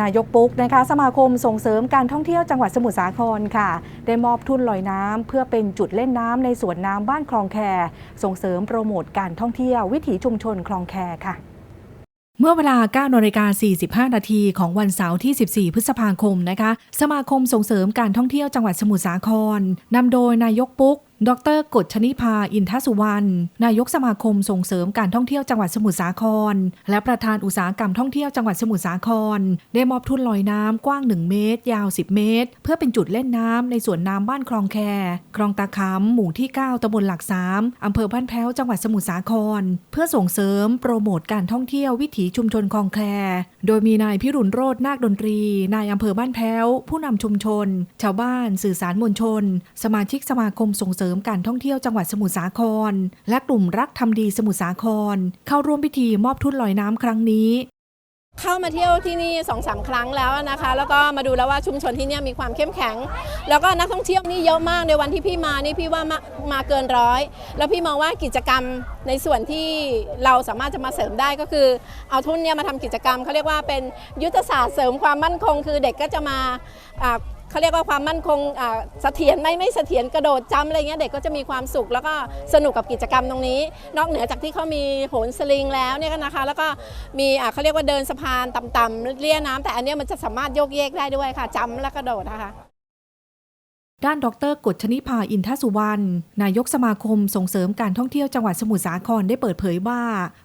นายกปุ๊กนะคะสมาคมส่งเสริมการท่องเที่ยวจังหวัดสมุทรสาครค่ะ ได้มอบทุนลอยน้ำเพื่อเป็นจุดเล่นน้ำในสวนน้ำบ้านคลองแคส่งเสริมโปรโมทการท่องเที่ยววิถีชุมชนคลองแคค่ะเมื่อเวลา9นาฬิกา45 นาทีของวันเสาร์ที่ 14 พฤษภาคมนะคะ สมาคมส่งเสริมการท่องเที่ยวจังหวัดสมุทรสาครนำโดยนายกปุ๊ก ดรกฎชนิพาอินทสุวรรณ นายกสมาคมส่งเสริมการท่องเที่ยวจังหวัดสมุทรสาคร และประธานอุตสาหกรรมท่องเที่ยวจังหวัดสมุทรสาคร ได้มอบทุนลอยน้ำกว้าง 1 เมตร ยาว 10 เมตร เพื่อเป็นจุดเล่นน้ำในสวนน้ำบ้านคลองแค คลองตาขำหมู่ที่ 9ตำบลหลักสามอำเภอบ้านแพ้วจังหวัดสมุทรสาคร เพื่อส่งเสริมโปรโมทการท่องเที่ยววิถีชุมชนคลองแค โดยมีนายพิรุณโรจนาคดนตรี นายอำเภอบ้านแพ้ว ผู้นำชุมชน ชาวบ้าน สื่อสารมวลชน สมาชิกสมาคมส่งเสริมการท่องเที่ยวจังหวัดสมุทรสาคร และกลุ่มรักทำดีสมุทรสาคร เข้าร่วมพิธีมอบทุนลอยน้ำครั้งนี้เข้ามาเที่ยวที่นี่สองสามครั้งแล้วนะคะ แล้วก็มาดูแล้วว่าชุมชนที่นี่มีความเข้มแข็ง แล้วก็นักท่องเที่ยวนี่เยอะมากในวันที่พี่มานี่พี่ว่ามามาเกินร้อย แล้วพี่มองว่ากิจกรรมในส่วนที่เราสามารถจะมาเสริมได้ก็คือ เอาทุนเนี่ยมาทำกิจกรรมเขาเรียกว่าเป็นยุทธศาสตร์เสริมความมั่นคง คือเด็กก็จะมา เขาเรียกว่าความมั่นคงเสถียรไหม่ไม่เสถียรกระโดดจำอะไรเงี้ยเด็กก็จะมีความสุขแล้วก็สนุกกับกิจกรรมตรงนี้ นอกเหนือจากที่เขามีโหนสลิงแล้วเนี่ยนะคะ แล้วก็มีเขาเรียกว่าเดินสะพานต่ำๆเลี่ยน้ำแต่อันเนี้ยมันจะสามารถโยกเยกได้ด้วยค่ะจำและกระโดดนะคะ ด้านดรกฎชนิพาอินทสุวรรณ นายกสมาคมส่งเสริมการท่องเที่ยวจังหวัดสมุทรสาครได้เปิดเผยว่า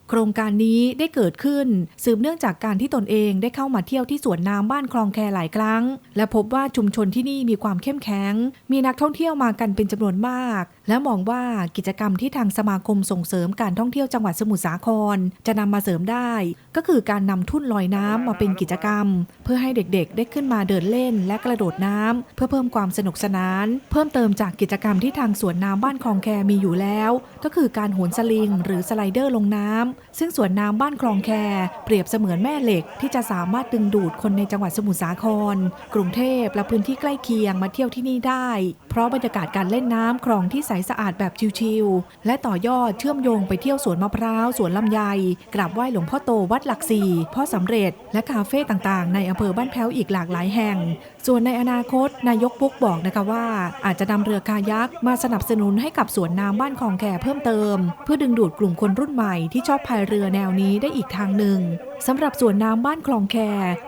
โครงการนี้ได้เกิดขึ้น สืบเนื่องจากการที่ตนเองได้เข้ามาเที่ยวที่สวนน้ำบ้านคลองแคหลายครั้ง และพบว่าชุมชนที่นี่มีความเข้มแข็ง มีนักท่องเที่ยวมากันเป็นจำนวนมาก และมองว่ากิจกรรมที่ทางสมาคมส่งเสริมการท่องเที่ยวจังหวัดสมุทรสาคร จะนำมาเสริมได้ ก็คือการนำทุ่นลอยน้ำมาเป็นกิจกรรม เพื่อให้เด็กๆ ได้ขึ้นมาเดินเล่น และกระโดดน้ำเพื่อเพิ่มความสนุกสนานเพิ่มเติมจากกิจกรรมที่ทางสวนน้ำบ้านคลองแคมีอยู่แล้ว ก็คือการโหนสลิงหรือสไลเดอร์ลงน้ำซึ่งสวนน้ำบ้านคลองแคเปรียบเสมือนแม่เหล็ก ที่จะสามารถดึงดูดคนในจังหวัดสมุทรสาคร กรุงเทพและพื้นที่ใกล้เคียงมาเที่ยวที่นี่ได้ เพราะบรรยากาศการเล่นน้ำคลองที่ใสสะอาดแบบชิลๆและต่อยอดเชื่อมโยงไปเที่ยวสวนมะพร้าวสวนลำไยกราบไหว้หลวงพ่อโตวัดหลักสี่พ่อสำเร็จ และคาเฟ่ต่างๆ ในอำเภอบ้านแพ้วอีกหลากหลายแห่ง ส่วนในอนาคตนายกปุ๊กบอกนะคะว่าอาจจะนำเรือคายักมาสนับสนุนให้กับสวนน้ำบ้านคลองแคเพิ่มเติม เพื่อดึงดูดกลุ่มคนรุ่นใหม่ที่ชอบพายเรือแนวนี้ได้อีกทางหนึ่ง สำหรับสวนน้ำบ้านคลองแค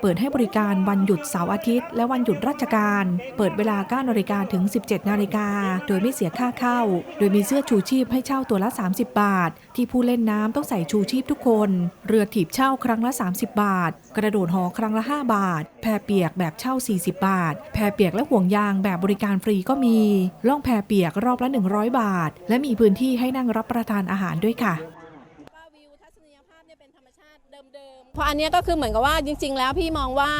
เปิดให้บริการวันหยุดเสาร์อาทิตย์ และวันหยุดราชการ เปิดเวลา9นาฬิกาถึง 17นาฬิกาโดยไม่เสียค่าเข้า โดยมีเสื้อชูชีพให้เช่าตัวละ 30 บาท ที่ผู้เล่นน้ำต้องใส่ชูชีพทุกคน เรือถีบเช่าครั้งละ 30 บาท กระโดดหอครั้งละ 5 บาท แพเปียกแบบเช่า 40 บาท แพเปียกและห่วงยางแบบบริการฟรีก็มี ล่องแพเปียกรอบละ 100 บาท และมีพื้นที่ให้นั่งรับประทานอาหารด้วยค่ะ ว่าวิวทัศนียภาพเนี่ยเป็นธรรมชาติ เพราะอันนี้ก็คือเหมือนกับว่าจริง ๆ แล้วพี่มองว่า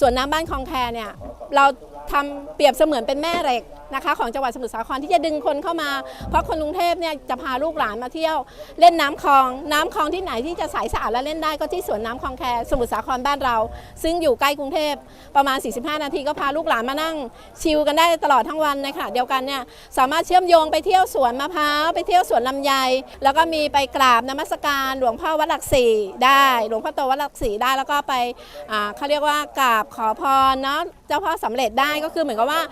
สวนน้ำบ้านคลองแคเนี่ยเราทำเปรียบเสมือนเป็นแม่เหล็กนะคะของจังหวัดสมุทรสาครที่จะดึงคนเข้ามา เพราะคนกรุงเทพเนี่ยจะพาลูกหลานมาเที่ยว เล่นน้ำคลอง น้ำคลองที่ไหนที่จะใสสะอาดและเล่นได้ก็ที่สวนน้ำคลองแคสมุทรสาครบ้านเรา ซึ่งอยู่ใกล้กรุงเทพประมาณ 45 นาทีก็พาลูกหลานมานั่ง ชิลกันได้ตลอดทั้งวันในขณะเดียวกันเนี่ยสามารถเชื่อมโยงไปเที่ยวสวนมะพร้าวไปเที่ยวสวนลำไย แล้วก็มีไปกราบนมัสการ หลวงพ่อวัดหลักสี่ได้ หลวงพ่อโตวัดหลักสี่ได้แล้วก็ไปเขาเรียกว่ากราบขอพรเนาะเจ้าพ่อสำเร็จได้ก็คือเหมือนกับว่า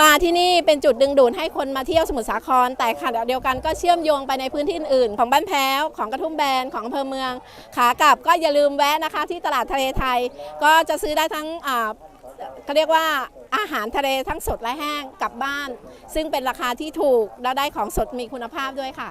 มาที่นี่เป็นจุดดึงดูดให้คนมาเที่ยวสมุทรสาคร แต่ขณะเดียวกันก็เชื่อมโยงไปในพื้นที่อื่นๆของบ้านแพ้วของกระทุ่มแบนของอำเภอเมือง ขากลับก็อย่าลืมแวะนะคะ ที่ตลาดทะเลไทย ก็จะซื้อได้ทั้งเขาเรียกว่าอาหารทะเลทั้งสดและแห้งกลับบ้าน ซึ่งเป็นราคาที่ถูกและได้ของสดมีคุณภาพด้วยค่ะ